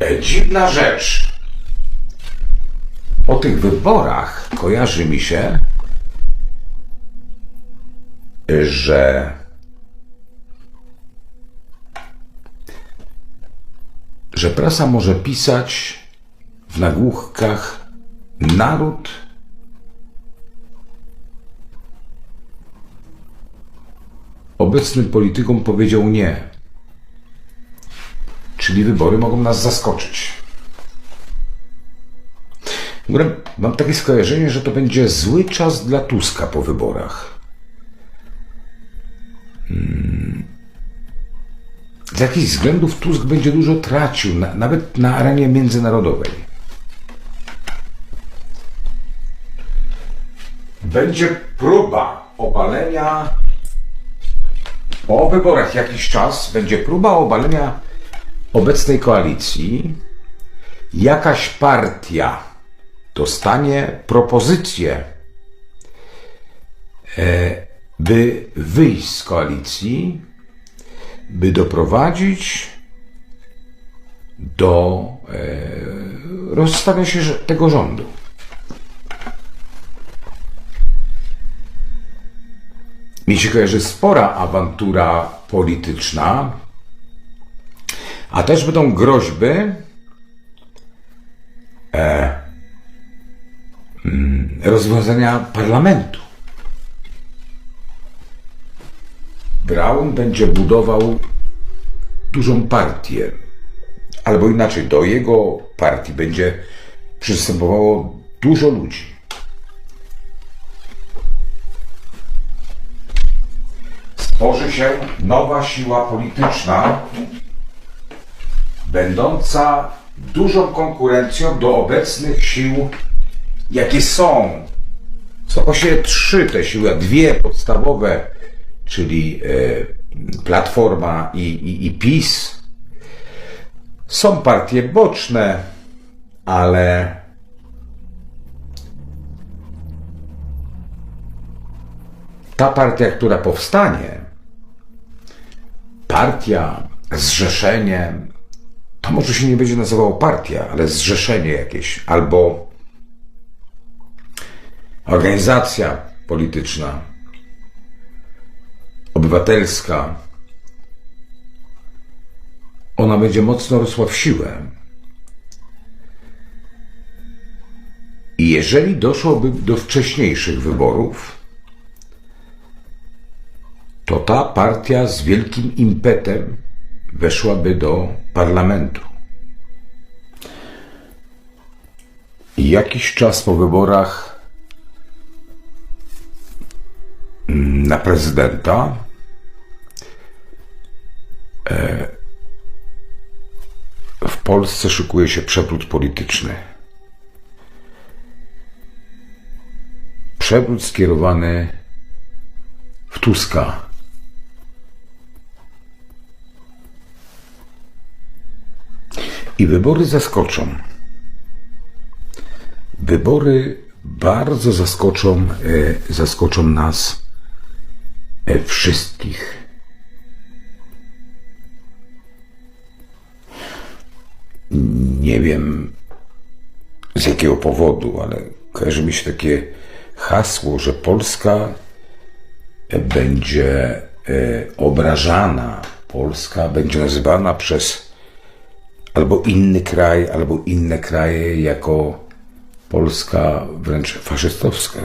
E, Dziwna rzecz. Po tych wyborach kojarzy mi się, że że prasa może pisać w nagłówkach naród obecnym politykom powiedział nie. Czyli wybory mogą nas zaskoczyć. W ogóle mam takie skojarzenie, że to będzie zły czas dla Tuska po wyborach. Hmm. Z jakichś względów Tusk będzie dużo tracił, na, nawet na arenie międzynarodowej. Będzie próba obalenia po wyborach jakiś czas będzie próba obalenia obecnej koalicji. Jakaś partia dostanie propozycję, e, by wyjść z koalicji, by doprowadzić do e, rozstania się tego rządu. Mi się kojarzy spora awantura polityczna, a też będą groźby e, mm, rozwiązania parlamentu. Brown będzie budował dużą partię, albo inaczej, do jego partii będzie przystępowało dużo ludzi. Tworzy się nowa siła polityczna, będąca dużą konkurencją do obecnych sił, jakie są. Są właściwie trzy te siły, dwie podstawowe, czyli e, Platforma i, i, i PiS. Są partie boczne, ale ta partia, która powstanie, partia, zrzeszenie, może się nie będzie nazywało partia, ale zrzeszenie jakieś, albo organizacja polityczna, obywatelska, ona będzie mocno rosła w siłę. I jeżeli doszłoby do wcześniejszych wyborów, to ta partia z wielkim impetem weszłaby do parlamentu. I jakiś czas po wyborach mm, na prezydenta e, w Polsce szykuje się przewrót polityczny. Przewrót skierowany w Tuska. I wybory zaskoczą. Wybory bardzo zaskoczą, e, zaskoczą nas e, wszystkich. Nie wiem z jakiego powodu, ale kojarzy mi się takie hasło, że Polska będzie e, obrażana, Polska będzie nazywana przez albo inny kraj, albo inne kraje jako Polska wręcz faszystowska.